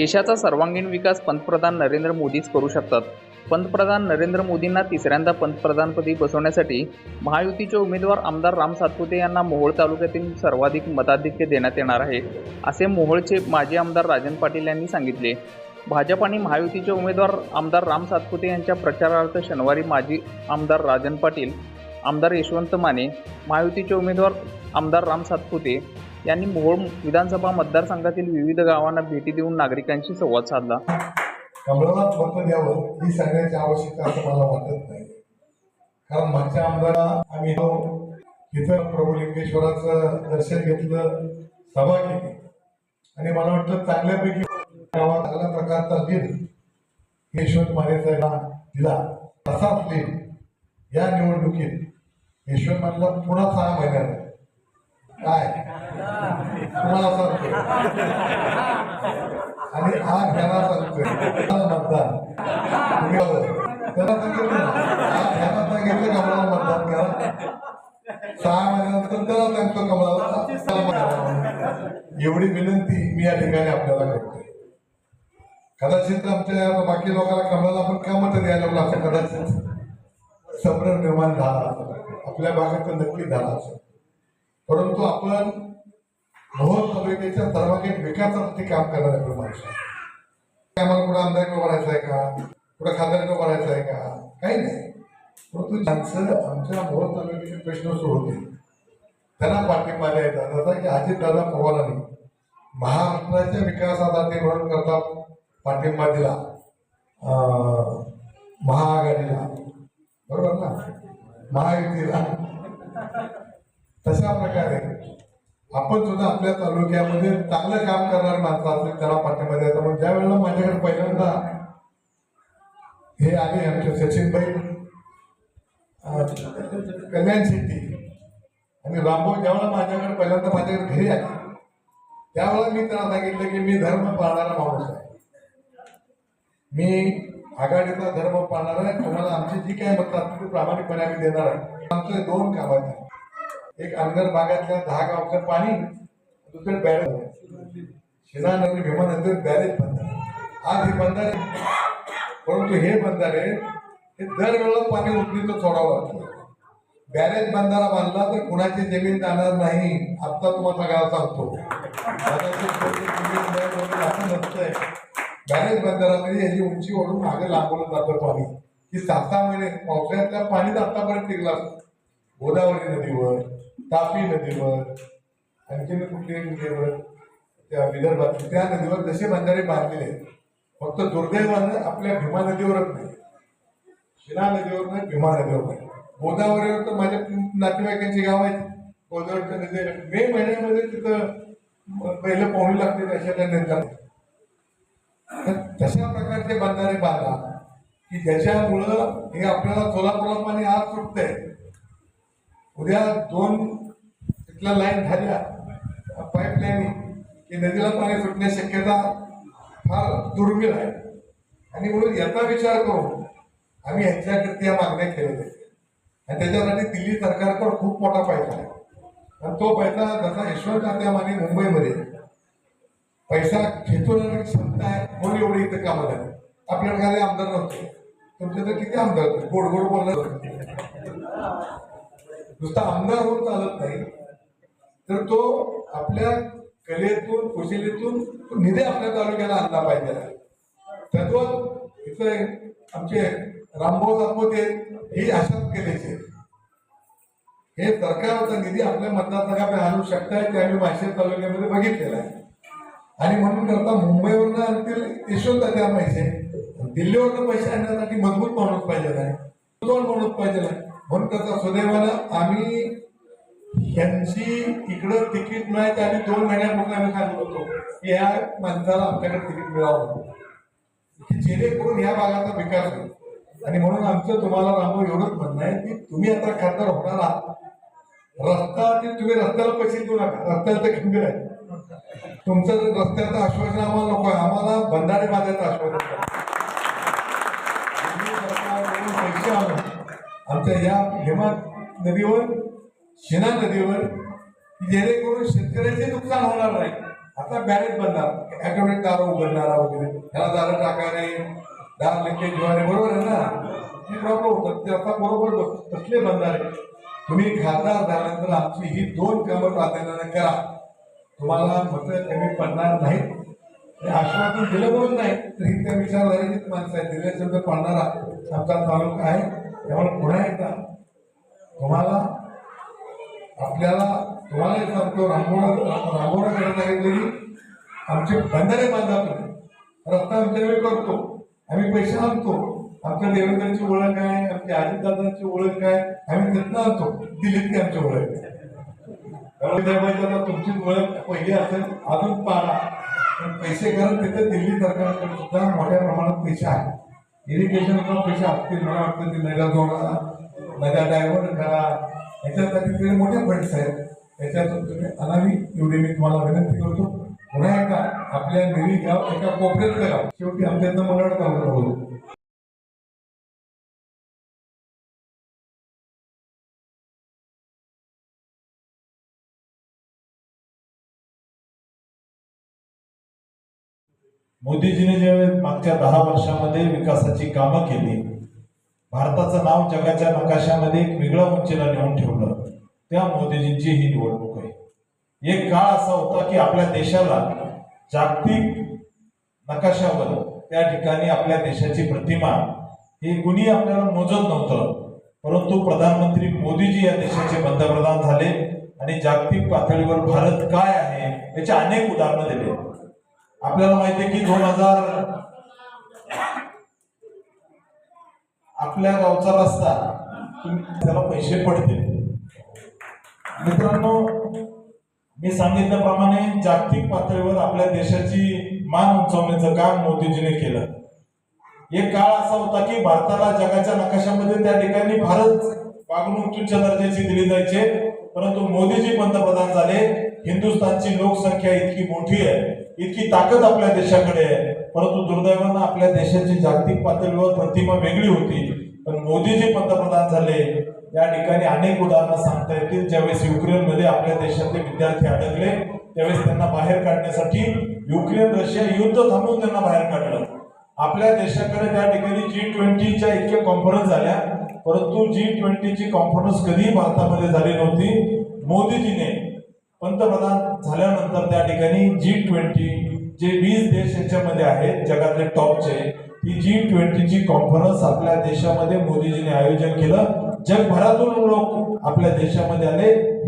देशाचा सर्वांगीण विकास पंतप्रधान नरेंद्र मोदीच करू शकतात. पंतप्रधान नरेंद्र मोदींना तिसऱ्यांदा पंतप्रधानपदी बसवण्यासाठी महायुतीचे उमेदवार आमदार राम सातपुते यांना मोहोळ तालुक्यातील सर्वाधिक मताधिक्य देण्यात येणार आहे असे मोहोळचे माजी आमदार राजन पाटील यांनी सांगितले. भाजप आणि महायुतीचे उमेदवार आमदार राम सातपुते यांच्या प्रचारार्थ शनिवारी माजी आमदार राजन पाटील आमदार यशवंत माने महायुतीचे उमेदवार आमदार राम सातपुते यांनी मोहोळ विधानसभा मतदारसंघातील विविध गावांना भेटी देऊन नागरिकांशी संवाद साधला. कमळाला पत्र द्यावं ही सांगण्याची आवश्यकता असं मला वाटत नाही. कारण मागच्या आमदारा आम्ही हो, जाऊन तिथं प्रभू लिंगेश्वराचं दर्शन घेतलं सभा केली. आणि मला वाटतं चांगल्यापैकी गावात चांगल्या प्रकारचा लीड यशवंत माने साहेबांना दिला. तसाच लीड या निवडणुकीत यशवंत मानेला पुन्हा सहा महिन्यात काय? तुम्हाला सांगतो आणि आज ह्याला सांगतोय त्याला मतदान. त्याला सांगितलं ना, आज ह्याला सांगितलं कमळाला मतदान करा? सहा महिन्यानंतर त्याला सांगतो कमळाला एवढी विनंती मी या ठिकाणी आपल्याला करतोय. कदाचित आमच्या बाकी लोकांना कमळाला आपण का मत द्यायला लागलं असं कदाचित. संभ्रम निर्माण झाला आपल्या भागात नक्की झाला असेल परंतु आपण भवन तालुक्याच्या सर्वांगीण विकासासाठी काम करणारे आपण माणूस आम्हाला कुठं आमदार उभारायचं आहे का? कुठं खासदार उभारायचं आहे का? काही नाही. परंतु ज्यांचं आमच्या भवन तालुक्याचे प्रश्न सोडवतील त्यांना पाठिंबा द्यायचा. जसा की अजितदादा पवारांनी महाराष्ट्राच्या विकासासाठी म्हणून करता पाठिंबा दिला. महाआघाडीला. बरोबर ना? महायुतीला. तशा प्रकारे आपण सुद्धा आपल्या तालुक्यामध्ये चांगलं काम करणारे माणसं असतील त्याला पाठिंबा द्यायचा. म्हणून ज्या वेळेला माझ्याकडे पहिल्यांदा हे आले आमचे सचिनभाई कल्याण शेट्टी आणि रामभाऊ ज्यावेळेला माझ्याकडे पहिल्यांदा माझ्याकडे घरी आले त्यावेळेला मी त्यांना सांगितलं की मी धर्म पाळणारा माणूस आहे. मी आघाडीचा धर्म पाळणार आहे. तुम्हाला आमची जी काही मतं असतील ती प्रामाणिकपणे आम्ही देणार आहे. आमचे दोन काम आहे. एक अनगर भागातल्या दहा गावचं पाणी दुसरे बॅरेज शिना नदी भीमा नदीवर बॅरेज बंधारे. आज हे बंधारे परंतु हे बंधारे हे दरवेळेला पाणी उठणीचं सोडावं लागतं. बॅरेज बंधारा बांधला तर कुणाची जमीन जाणार नाही आत्ता तुम्हाला सगळ्याला सांगतो. असं नसतंय बॅरेज बंधारामध्ये म्हणजे ह्याची उंची ओढून मागे लांबवलं जातं पाणी. की सात सहा महिने पावसाळ्यातल्या पाणीच आत्तापर्यंत टिकलं असतं. गोदावरी नदीवर तापी नदीवर आणखीन कुठल्या नदीवर त्या विदर्भात त्या नदीवर जसे बंधारे बांधलेले आहेत. फक्त दुर्दैवानं आपल्या भीमा नदीवरच नाही. शिना नदीवर नाही भीमा नदीवर नाही. गोदावरीवर तर माझ्या नातेवाईकांची गाव आहेत. गोदावरीच्या नदीवर मे महिन्यामध्ये तिथं पहिलं पोहणी लागते अशा त्या नद्या तर तशा प्रकारचे बंधारे बांधा की ज्याच्यामुळं हे आपल्याला सोलापुरात पाणी आज सुटतंय. उद्या दोन तिथल्या लाईन झाल्या पाईपलाईन की नदीला पाणी सुटण्याची शक्यता फार दुर्मिळ आहे. आणि म्हणून याचा विचार करून आम्ही ह्यांच्याकरता या मागण्या केलेल्या आहेत आणि त्याच्यासाठी दिल्ली सरकारकडे खूप मोठा पैसा आहे. आणि तो पैसा जसा यशवंत तात्या माने मुंबईमध्ये पैसा खेचून आणण्याची क्षमता आहे म्हणून एवढी इथं कामं झाले आपल्याकडे काही आमदार नव्हते. तुमच्या तर किती आमदार होते? गोड गोड बोलणार होते. नुसता आमदार होऊन चालत नाही. तर तो आपल्या कलेतून कुशलीतून तो निधी आपल्या तालुक्याला आणला पाहिजे. तत्व इथं आमचे रामभाऊ दाखवते हे अशाच केलेचे. हे सरकारचा निधी आपल्या मतदारसंघाकडे आणू शकताय ते आम्ही माशे तालुक्यामध्ये बघितलेलं आहे. आणि म्हणून करता मुंबईवरनं आणतील यशवंत त्या पैसे. दिल्लीवरनं पैसे आणण्यासाठी मजबूत माणूस पाहिजे आहे. माणूस पाहिजे आहे. म्हणून करता सुदैवानं आम्ही ह्यांची इकडं तिकीट मिळायची आधी दोन महिन्यापूर्वी आम्ही सांगत होतो की या माणसाला आमच्याकडे तिकीट मिळावं. की जेणेकरून ह्या भागाचा विकास होईल. आणि म्हणून आमचं तुम्हाला रामभाऊ एवढंच म्हणणं आहे की तुम्ही आता खासदार होणार आहात. रस्ता ते तुम्ही रस्त्याला पैसे देऊ नका. रस्त्याला तर खंबीर आहे. तुमचं रस्त्याचं आश्वासन आम्हाला नको आहे. आम्हाला बंधारे बांधायचं आश्वासन पैसे आमच्या या हेमा नदीवर शिना नदीवर जेणेकरून शेतकऱ्याचे नुकसान होणार नाही. आता बॅरेज बनणार ॲटोमॅटिक दार उघडणारा वगैरे त्याला दारं टाकाने दार लिकेज होणारे बरोबर आहे ना? हे प्रॉब्लेम होतात ते आता बरोबर बस- कसले बनणार आहे. तुम्ही खासदार झाल्यानंतर आमची ही दोन कामं प्राधान्यानं करा. तुम्हाला मतं कमी पडणार नाहीत. आश्वासन दिलं म्हणून नाही तर ही त्या विचारधारेचीच माणसं आहे दिल्याचं पडणारा आमचा तालुका आहे. त्यामुळे पुन्हा एकदा तुम्हाला आपल्याला तुम्हाला सांगतो रांगोळा रांगोळा करत आहे तरी आमचे बंधारे बांधा तुम्ही रस्ता आमच्याकडे करतो. आम्ही पैसे आणतो आमच्या देवेंद्रची ओळख आहे आमच्या अजितदादांची ओळख आहे. आम्ही तिथनं आणतो. दिल्लीत की आमची ओळख आहे. त्यामुळे तुमची ओळख पहिली असेल अजून पाडा. पण पैसे कारण तिथे दिल्ली सरकारकडे सुद्धा मोठ्या प्रमाणात पैसे आहेत. इरिगेशनचा पैसे असतील मला वाटतं ते नद्या जोडा नद्या डायव्हर्ट करा. याच्यासाठी ते मोठे फंड्स आहेत. त्याच्यातून तुम्ही अनावी एवढी मी तुम्हाला विनंती करतो. पुन्हा एकदा आपल्या निरी गाव एका कोपऱ्यात गाव शेवटी आमच्या मराठ मनोड तालुका बोलू मोदीजीने ज्यावेळेस मागच्या दहा वर्षामध्ये विकासाची कामं केली भारताचं नाव जगाच्या नकाशामध्ये एक वेगळ्या उंचीला नेऊन ठेवलं. त्या मोदीजींची ही निवडणूक आहे. एक काळ असा होता की आपल्या देशाला जागतिक नकाशावर त्या ठिकाणी आपल्या देशाची प्रतिमा हे कुणी आपल्याला मोजत नव्हतं. परंतु प्रधानमंत्री मोदीजी या देशाचे पंतप्रधान झाले आणि जागतिक पातळीवर भारत काय आहे याचे अनेक उदाहरणं दिले. आपल्याला माहिती आहे की दोन हजार आपल्या गावचा रस्ता तुम्ही त्याला पैसे पडते मित्रांनो मी सांगितल्याप्रमाणे जागतिक पातळीवर आपल्या देशाची मान उंचावण्याचं काम मोदीजीने केलं. एक काळ असा होता की भारताला जगाच्या नकाशामध्ये त्या ठिकाणी भारत वागणूक दर्जाची दिली जायचे परंतु मोदीजी पंतप्रधान झाले. हिंदुस्थानची लोकसंख्या इतकी मोठी आहे इतकी ताकद आपल्या देशाकडे आहे. परंतु दुर्दैवानं आपल्या देशाची जागतिक पातळीवर प्रतिमा वेगळी होती. पण मोदी जे पंतप्रधान झाले. या ठिकाणी अनेक उदाहरणं सांगता येतील. ज्यावेळेस युक्रेनमध्ये आपल्या देशातले विद्यार्थी अडकले त्यावेळेस त्यांना बाहेर काढण्यासाठी युक्रेन रशिया युद्ध थांबवून त्यांना बाहेर काढलं. आपल्या देशाकडे त्या ठिकाणी जी ट्वेंटीच्या इतक्या कॉन्फरन्स झाल्या. परंतु जी ट्वेंटीची कॉन्फरन्स कधीही भारतामध्ये झाली नव्हती. मोदीजीने पंतप्रधान झाल्यानंतर त्या ठिकाणी जी ट्वेंटी जे वीस देश याच्यामध्ये आहेत जगातले टॉपचे ही जी ट्वेंटीची कॉन्फरन्स आपल्या देशामध्ये मोदीजीने आयोजन केलं. जगभरातून लोक आपल्या देशामध्ये आले.